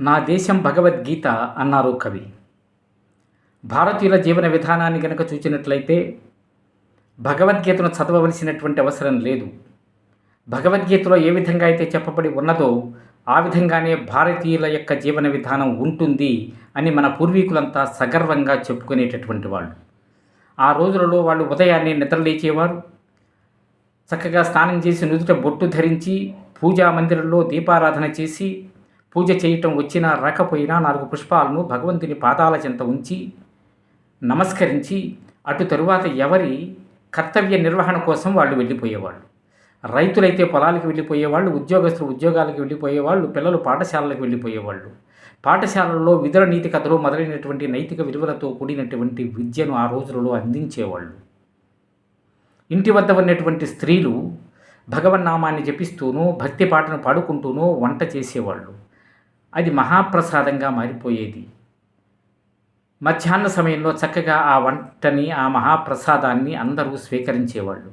నా దేశం భగవద్గీత అన్నారు కవి. భారతీయుల జీవన విధానాన్ని గనక చూచినట్లయితే భగవద్గీతను చదవవలసినటువంటి అవసరం లేదు. భగవద్గీతలో ఏ విధంగా అయితే చెప్పబడి ఉన్నదో ఆ విధంగానే భారతీయుల యొక్క జీవన విధానం ఉంటుంది అని మన పూర్వీకులంతా సగర్వంగా చెప్పుకునేటటువంటి వాళ్ళు. ఆ రోజులలో వాళ్ళు ఉదయాన్నే నిద్రలేచేవారు. చక్కగా స్నానం చేసి నుదుట బొట్టు ధరించి పూజా మందిరంలో దీపారాధన చేసి పూజ చేయటం వచ్చినా రాకపోయినా నాలుగు పుష్పాలను భగవంతుని పాదాల చెంత ఉంచి నమస్కరించి అటు తరువాత ఎవరి కర్తవ్య నిర్వహణ కోసం వాళ్ళు వెళ్ళిపోయేవాళ్ళు. రైతులైతే పొలాలకు వెళ్ళిపోయేవాళ్ళు ఉద్యోగస్తులు ఉద్యోగాలకు వెళ్ళిపోయేవాళ్ళు పిల్లలు పాఠశాలలకు వెళ్ళిపోయేవాళ్ళు. పాఠశాలల్లో విధుల నీతి కథలు మొదలైనటువంటి నైతిక విలువలతో కూడినటువంటి విద్యను ఆ రోజులలో అందించేవాళ్ళు. ఇంటి వద్ద ఉన్నటువంటి స్త్రీలు భగవన్నామాన్ని జపిస్తూనూ భక్తి పాటను పాడుకుంటూనూ వంట చేసేవాళ్ళు. అది మహాప్రసాదంగా మారిపోయేది. మధ్యాహ్న సమయంలో చక్కగా ఆ వంటని ఆ మహాప్రసాదాన్ని అందరూ స్వీకరించేవాళ్ళు.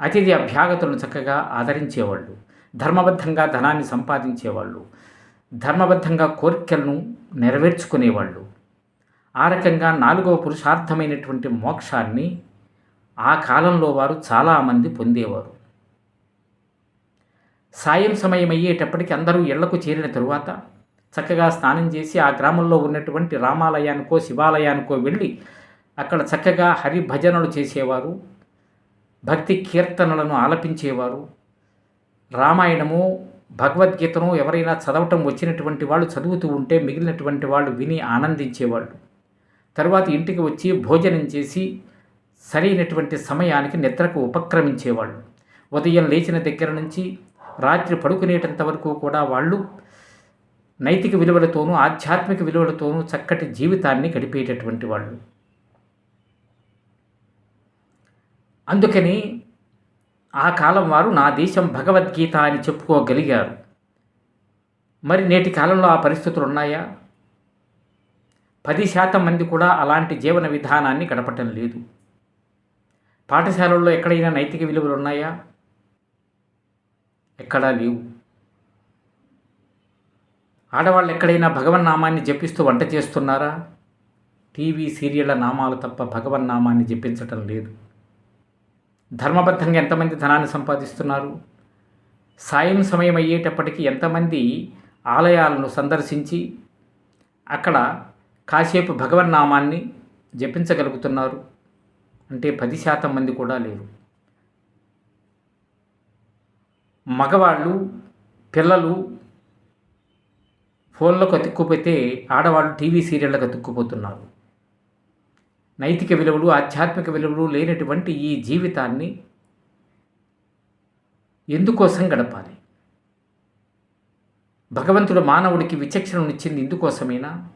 అతిథి అభ్యాగతులను చక్కగా ఆదరించేవాళ్ళు. ధర్మబద్ధంగా ధనాన్ని సంపాదించేవాళ్ళు. ధర్మబద్ధంగా కోరికలను నెరవేర్చుకునేవాళ్ళు. ఆ రకంగా నాలుగవ పురుషార్థమైనటువంటి మోక్షాన్ని ఆ కాలంలో వారు చాలామంది పొందేవారు. సాయం సమయం అయ్యేటప్పటికి అందరూ ఇళ్ళకు చేరిన తరువాత చక్కగా స్నానం చేసి ఆ గ్రామంలో ఉన్నటువంటి రామాలయానికో శివాలయానికో వెళ్ళి అక్కడ చక్కగా హరిభజనలు చేసేవారు భక్తి కీర్తనలను ఆలపించేవారు. రామాయణము భగవద్గీతను ఎవరైనా చదవటం వచ్చినటువంటి వాళ్ళు చదువుతూ ఉంటే మిగిలినటువంటి వాళ్ళు విని ఆనందించేవాళ్ళు. తర్వాత ఇంటికి వచ్చి భోజనం చేసి సరైనటువంటి సమయానికి నిద్రకు ఉపక్రమించేవాళ్ళు. ఉదయం లేచిన దగ్గర నుంచి రాత్రి పడుకునేటంత వరకు కూడా వాళ్ళు నైతిక విలువలతోనూ ఆధ్యాత్మిక విలువలతోనూ చక్కటి జీవితాన్ని గడిపేటటువంటి వాళ్ళు. అందుకని ఆ కాలం వారు నా దేశం భగవద్గీత అని చెప్పుకోగలిగారు. మరి నేటి కాలంలో ఆ పరిస్థితులు ఉన్నాయా? పది శాతం మంది కూడా అలాంటి జీవన విధానాన్ని గడపటం లేదు. పాఠశాలల్లో ఎక్కడైనా నైతిక విలువలు ఉన్నాయా? ఎక్కడా లేవు. ఆడవాళ్ళు ఎక్కడైనా భగవన్ నామాన్ని జపిస్తూ వంట చేస్తున్నారా? టీవీ సీరియళ్ళ నామాలు తప్ప భగవన్ నామాన్ని జపించటం లేదు. ధర్మబద్ధంగా ఎంతమంది ధనాన్ని సంపాదిస్తున్నారు? సాయం సమయం అయ్యేటప్పటికీ ఎంతమంది ఆలయాలను సందర్శించి అక్కడ కాసేపు భగవన్ నామాన్ని జపించగలుగుతున్నారు? అంటే పది శాతం మంది కూడా లేరు. మగవాళ్ళు పిల్లలు ఫోన్లకు అతుక్కుపోతే ఆడవాళ్ళు టీవీ సీరియళ్ళకు అతుక్కుపోతున్నారు. నైతిక విలువలు ఆధ్యాత్మిక విలువలు లేనటువంటి ఈ జీవితాన్ని ఎందుకోసం గడపాలి? భగవంతుడు మానవుడికి విచక్షణనిచ్చింది ఇందుకోసమేనా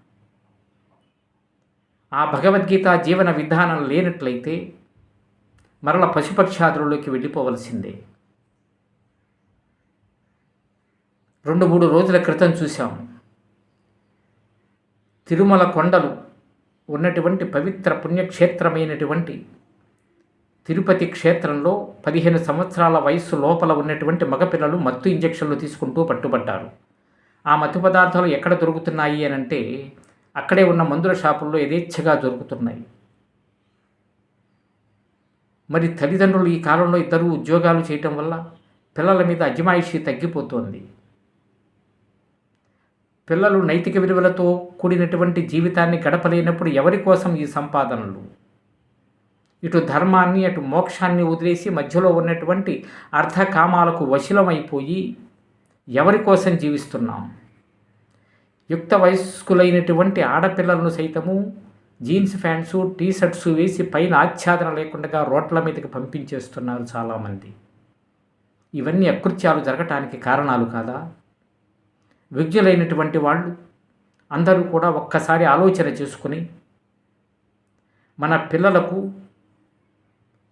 ఆ భగవద్గీత జీవన విధానం లేనట్లయితే మరల పశుపక్షాదులలోకి వెళ్ళిపోవలసిందే. రెండు మూడు రోజుల క్రితం చూశాము తిరుమల కొండలు ఉన్నటువంటి పవిత్ర పుణ్యక్షేత్రమైనటువంటి తిరుపతి క్షేత్రంలో పదిహేను సంవత్సరాల వయస్సు లోపల ఉన్నటువంటి మగపిల్లలు మత్తు ఇంజక్షన్లు తీసుకుంటూ పట్టుబడ్డారు. ఆ మత్తు పదార్థాలు ఎక్కడ దొరుకుతున్నాయి అని అంటే అక్కడే ఉన్న మందుల షాపుల్లో యథేచ్ఛగా దొరుకుతున్నాయి. మరి తల్లిదండ్రులు ఈ కాలంలో ఇద్దరు ఉద్యోగాలు చేయటం వల్ల పిల్లల మీద అజమాయిషీ తగ్గిపోతోంది. పిల్లలు నైతిక విలువలతో కూడినటువంటి జీవితాన్ని గడపలేనప్పుడు ఎవరి కోసం ఈ సంపాదనలు? ఇటు ధర్మాన్ని అటు మోక్షాన్ని వదిలేసి మధ్యలో ఉన్నటువంటి అర్థకామాలకు వశిలమైపోయి ఎవరి కోసం జీవిస్తున్నాం? యుక్త వయస్కులైనటువంటి ఆడపిల్లలను సైతము జీన్స్ ప్యాంట్సు టీ షర్ట్స్ వేసి పైన ఆచ్ఛాదన లేకుండా రోడ్ల మీదకి పంపించేస్తున్నారు చాలామంది. ఇవన్నీ అకృత్యాలు జరగటానికి కారణాలు కాదా? విజ్ఞులైనటువంటి వాళ్ళు అందరూ కూడా ఒక్కసారి ఆలోచన చేసుకుని మన పిల్లలకు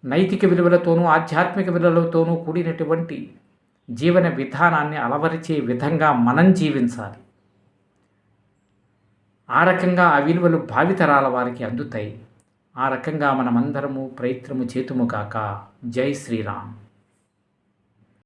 నైతిక విలువలతోనూ ఆధ్యాత్మిక విలువలతోనూ కూడినటువంటి జీవన విధానాన్ని అలవరిచే విధంగా మనం జీవించాలి. ఆ రకంగా ఆ విలువలు భావితరాల వారికి అందుతాయి. ఆ రకంగా మనమందరము ప్రయత్నము చేతుము కాక జై శ్రీరామ్.